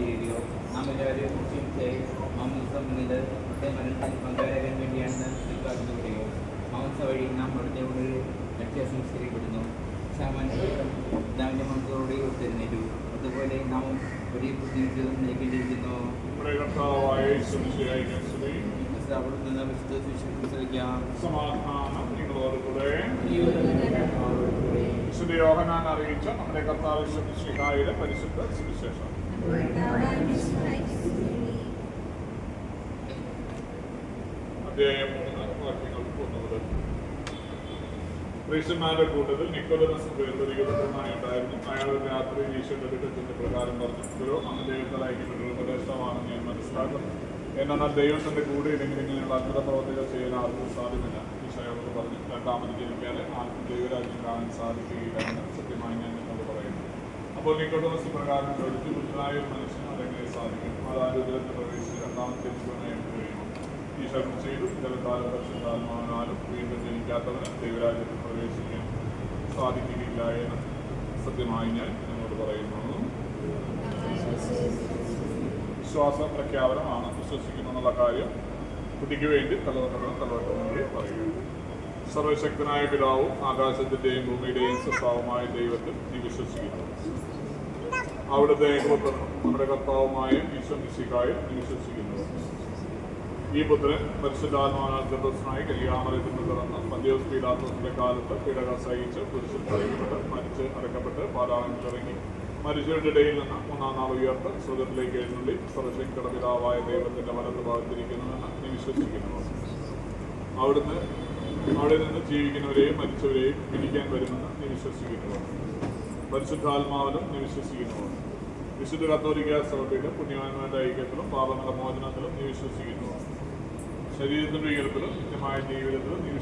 ഒരു മുസ്ലിംസ് മാംസം എന്നത് മനസ്സിൽ പങ്കാളിയാകാൻ വേണ്ടിയാണെന്ന് പറയുക മാംസ വഴി നാം അവിടുത്തെ ഉള്ളിൽ ലക്ഷ്യ സംസ്കരിക്കപ്പെടുന്നു. സാമാന്യം പിതാവിന്റെ മാംസത്തോടെ ഉത്തരുന്നേറ്റു അതുപോലെ നാം വലിയ ബുദ്ധിമുട്ടും സ്തുതി. അവിടുന്ന് നിന്ന് വിശുദ്ധ ശ്രമിക്കാം സമാധാനം നിങ്ങളോട് കൂടെ. വിശുദ്ധ യോഹനാൻ അറിയിച്ച നമ്മുടെ കർത്താവ് യേശുമിശിഹായുടെ പരിശുദ്ധ സുവിശേഷം. അധ്യായം മൂന്ന് വാക്യങ്ങൾ ഒന്നുകൂടെ ക്രിസ്ത്യന്മാരുടെ കൂട്ടത്തിൽ നിക്കോലമസ് ഉണ്ടായിരുന്നു. അയാൾ രാത്രി ഈശോയുടെ അടുക്കൽ പ്രകാരം പറഞ്ഞു ഗുരു അങ്ങ് ദൈവത്താൽ അയക്കപ്പെട്ടൊരു ഉപദേഷ്ടമാണെന്ന് ഞാൻ മനസ്സിലാക്കുന്നു എന്നാൽ ദൈവത്തിന്റെ കൂടെ ഇല്ലെങ്കിൽ ഇങ്ങനെയുള്ള പ്രവർത്തികൾ ചെയ്യാൻ ആർക്കും സാധ്യമല്ല. ഈശോ അയാളോട് പറഞ്ഞു രണ്ടാമത് ജനിക്കാതെ ആർക്കും ദൈവരാജ്യം കാണാൻ സാധിക്കുകയില്ല സത്യമായി ഞാൻ അപ്പോൾ നിക്കോട്ടമസ് പ്രകാരം ചോദിച്ചു ബുദ്ധനായ ഒരു മനുഷ്യൻ അതെങ്ങനെ സാധിക്കും. അതാരുദ്രത്തിൽ പ്രവേശിച്ച് രണ്ടാമത്തെ ജീവനായും കഴിയുന്നു ഈ ഈശ്വരൻ ചെയ്തു. ജലത്താലും പരിശുദ്ധാത്മാവിനാലും വീണ്ടും ജനിക്കാത്തവന് ദൈവരാജ്യത്തിൽ പ്രവേശിക്കാൻ സാധിക്കുകയില്ല എന്ന് സത്യമായി ഞാൻ നിങ്ങളോട് പറയുന്നു. വിശ്വാസ പ്രഖ്യാപനമാണ് വിശ്വസിക്കുന്നു എന്നുള്ള കാര്യം കുട്ടിക്ക് വേണ്ടി തലവട്ടം തലവട്ടം വേണ്ടി പറയുക. സർവശക്തനായ പിതാവും ആകാശത്തിന്റെയും ഭൂമിയുടെയും സ്വഭാവമായ ദൈവത്തിൽ നീ വിശ്വസിക്കുന്നു. അവിടുത്തെ ഏകപുത്രനും നമ്മുടെ കർത്താവുമായ ഈശ്വർ മിശിക്കായും നീ വിശ്വസിക്കുന്നു. ഈ പുത്രൻ പരിശുദ്ധാത്മാനാൽ ഗർഭസ്ഥനായി കല്യാമരത്തിൽ നിന്ന് പിറന്ന പന്തിയോസ് പീഡാത്തോസിന്റെ കാലത്ത് പീഡകൾ സഹിച്ച് പുരുഷൻ തടയപ്പെട്ട് മരിച്ച് അടക്കപ്പെട്ട് പാതാളങ്ങളിൽ ഇറങ്ങി മരിച്ചവരുടെ ഇടയിൽ നിന്ന് മൂന്നാം നാൾ ഉയർത്ത് സ്വർഗത്തിലേക്ക് എഴുന്നള്ളി സർവശക്തിയുടെ പിതാവായ ദൈവത്തിന്റെ വലത് ഭാഗത്തിരിക്കുന്നുവെന്ന് നീ വിശ്വസിക്കുന്നു. അവിടുന്ന് അവിടെ നിന്ന് ജീവിക്കുന്നവരെയും മരിച്ചവരെയും പിടിക്കാൻ വരുമെന്ന് നീ വിശ്വസിക്കുന്നു പരിശുദ്ധാത്മാവിലും നീ വിശുദ്ധ കത്തോലിക്ക സഭയിലും പുണ്യവാന്മാരുടെ ഐക്യത്തിലും പാപങ്ങളുടെ മോചനത്തിലും നീ ശരീരത്തിന്റെ ഉയരത്തിലും നിത്യമായ ജീവിതത്തിലും നീ